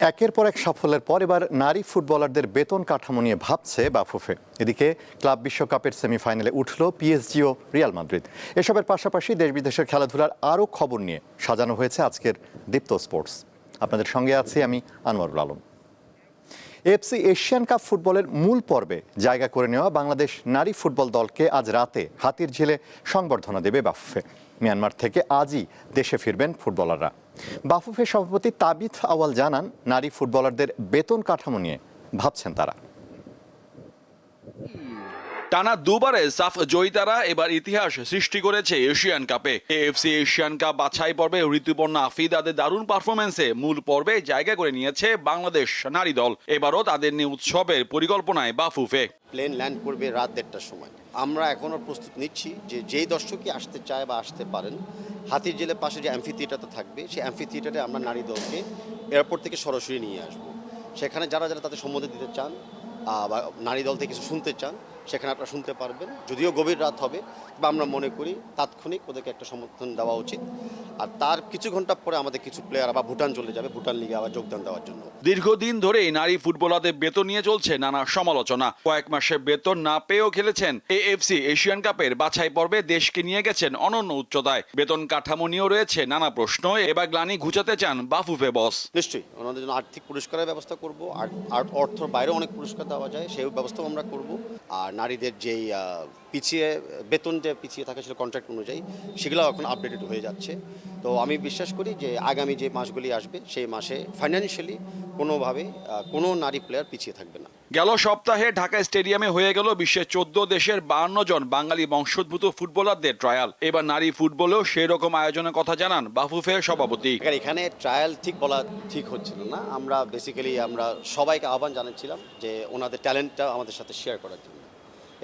একের পর এক সাফল্যের পর এবার নারী ফুটবলারদের বেতন কাঠামো নিয়ে ভাবছে বাফুফে। এদিকে ক্লাব বিশ্বকাপের সেমিফাইনালে উঠল পিএসজি ও রিয়াল মাদ্রিদ এসবের পাশাপাশি দেশ বিদেশের খেলাধুলার আরও খবর নিয়ে সাজানো হয়েছে আজকের দীপ্ত স্পোর্টস। আপনাদের সঙ্গে আছি আমি Anwarul Alam. AFC Asian cup ফুটবলের মূল পর্বে জায়গা করে নেওয়া বাংলাদেশ নারী ফুটবল দলকে আজ রাতে হাতির ঝিলে সংবর্ধনা দেবে বাফুফে। মিয়ানমার থেকে আজই দেশে ফিরবেন ফুটবলাররা। বাফুফে সভাপতি তাবিথ আওয়াল জানান, নারী ফুটবলারদের বেতন কাঠামো নিয়ে ভাবছেন তারা। টানা দুবারে সাফ জয়িতারা এবার ইতিহাস সৃষ্টি করেছে এশিয়ান কাপে। এএফসি এশিয়ান কাপ বাছাই পর্বে ঋতুপর্ণা আফিদাদের দারুণ পারফরমেন্সে মূল পর্বে জায়গা করে নিয়েছে বাংলাদেশ নারী দল। এবারও তাদের নিয়ে উৎসবের পরিকল্পনায় বাফুফে। প্লেন ল্যান্ড করবে রাত দেড়টার সময়। আমরা এখনও প্রস্তুত নিচ্ছি যে যেই দর্শকই আসতে চায় বা আসতে পারেন, হাতির জেলের পাশে যে অ্যাম্ফি থিয়েটারটা থাকবে, সেই অ্যাম্ফি থিয়েটারে আমরা নারী দলকে এয়ারপোর্ট থেকে সরাসরি নিয়ে আসব। সেখানে যারা যারা তাদের সম্মতি দিতে চান বা নারী দল থেকে কিছু শুনতে চান সেখানে আপনারা শুনতে পারবেন। যদিও গভীর রাত হবে বা আমরা মনে করি তাৎক্ষণিক ওদেরকে একটা সমর্থন দেওয়া উচিত। আর তার কিছু ঘণ্টা পরে আমাদের কিছু প্লেয়ার আবার ভুটান চলে যাবে ভুটান লিগে আবার যোগদান দেওয়ার জন্য। দীর্ঘদিন ধরেই নারী ফুটবলারদের বেতন নিয়ে চলছে নানা সমালোচনা। কয়েক মাসে বেতন না পেয়েও খেলেছেন এএফসি এশিয়ান কাপের বাছাই পর্বে দেশকে নিয়ে গেছেন অনন্য উচ্চতায়। বেতন কাঠামো নিয়েও রয়েছে নানা প্রশ্ন। এবার গ্লানি ঘুচাতে চান বাফুফে বস। নিশ্চয়ই ওনাদের জন্য আর্থিক পুরস্কারের ব্যবস্থা করব আর অর্থর বাইরেও অনেক পুরস্কার দেওয়া যায় সেই ব্যবস্থাও আমরা করব। আর নারীদের যেই পিছিয়ে বেতন যে পিছিয়ে থাকে সেটা কন্ট্রাক্ট অনুযায়ী সেগুলো এখন আপডেটেড হয়ে যাচ্ছে। তো আমি বিশ্বাস করি যে আগামী যে মাসগুলি আসবে সেই মাসে ফাইন্যান্সিয়ালি কোনোভাবে কোনো নারী প্লেয়ার পিছিয়ে থাকবে না। গেল সপ্তাহে ঢাকা স্টেডিয়ামে হয়ে গেল বিশ্বের চোদ্দ দেশের বান্ন জন বাঙালি বংশোদ্ভূত ফুটবলারদের ট্রায়াল এবার নারী ফুটবলেও সেই রকম আয়োজনের কথা জানান বাফুফের সভাপতি। এখানে- এখানে ট্রায়াল ঠিক বলা ঠিক হচ্ছিল না। আমরা বেসিক্যালি আমরা সবাইকে আহ্বান জানাচ্ছিলাম যে ওনাদের ট্যালেন্টটা আমাদের সাথে শেয়ার করার জন্য।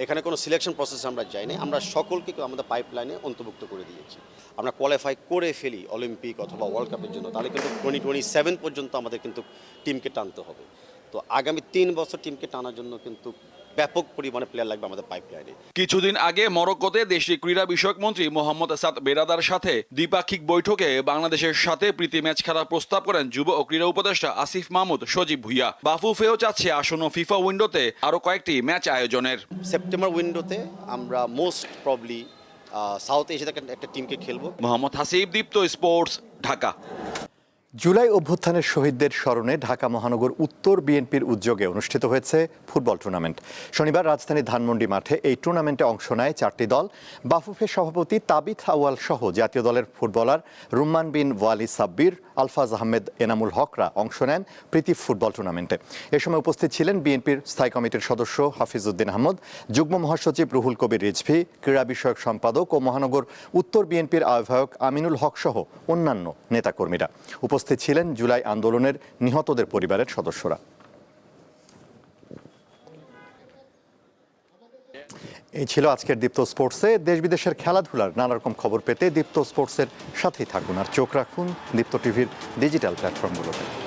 এখানে কোনো সিলেকশন প্রসেস আমরা যাইনি। আমরা সকলকে আমাদের পাইপলাইনে অন্তর্ভুক্ত করে দিয়েছি। আমরা কোয়ালিফাই করে ফেলি অলিম্পিক অথবা ওয়ার্ল্ড কাপের জন্য। তাহলে কিন্তু টোয়েন্টি টোয়েন্টি সেভেন পর্যন্ত আমাদের কিন্তু টিমকে টানতে হবে। তো আগামী তিন বছর টিমকে টানার জন্য কিন্তু ব্যাপক পরিমাণে প্লেয়ার লাগবে আমাদের পাইপলাইনে কিছুদিন আগে মরক্কোতে দেশটির ক্রীড়া বিষয়ক মন্ত্রী মোহাম্মদ সাদ বেরাদার সাথে দ্বিপাক্ষিক বৈঠকে বাংলাদেশের সাথে প্রীতি ম্যাচ খেলার প্রস্তাব করেন যুব ও ক্রীড়া উপদেষ্টা আসিফ মাহমুদ সজীব ভুইয়া। বাফুফেও চাচ্ছে আসন্ন ফিফা উইন্ডোতে আরও কয়েকটি ম্যাচ আয়োজনের। সেপ্টেম্বর উইন্ডোতে আমরা মোস্ট প্রবলি সাউথ এশিয়া একটা টিমকে খেলব। মোহাম্মদ হাসিব দীপ্ত স্পোর্টস ঢাকা। জুলাই অভ্যুত্থানের শহীদদের স্মরণে ঢাকা মহানগর উত্তর বিএনপির উদ্যোগে অনুষ্ঠিত হয়েছে ফুটবল টুর্নামেন্ট। শনিবার রাজধানীর ধানমন্ডি মাঠে এই টুর্নামেন্টে অংশ নেয় চারটি দল। বাফুফের সভাপতি তাবিথ আওয়াল সহ জাতীয় দলের ফুটবলার রুম্মান বিন ওয়ালি সাব্বির, আলফাজ আহমেদ এনামুল হকরা অংশ নেন প্রীতি ফুটবল টুর্নামেন্টে। এ সময় উপস্থিত ছিলেন বিএনপির স্থায়ী কমিটির সদস্য হাফিজউদ্দিন আহমদ, যুগ্ম মহাসচিব রুহুল কবির রিজভি, ক্রীড়া বিষয়ক সম্পাদক ও মহানগর উত্তর বিএনপির আহ্বায়ক আমিনুল হক সহ অন্যান্য নেতাকর্মীরা। উপস্থিত ছিলেন জুলাই আন্দোলনের নিহতদের পরিবারের সদস্যরা। এই ছিল আজকের দীপ্ত স্পোর্টসে। দেশ বিদেশের খেলাধুলার নানা রকম খবর পেতে দীপ্ত স্পোর্টসের সাথেই থাকুন আর চোখ রাখুন দীপ্ত টিভির ডিজিটাল প্ল্যাটফর্মগুলোতে।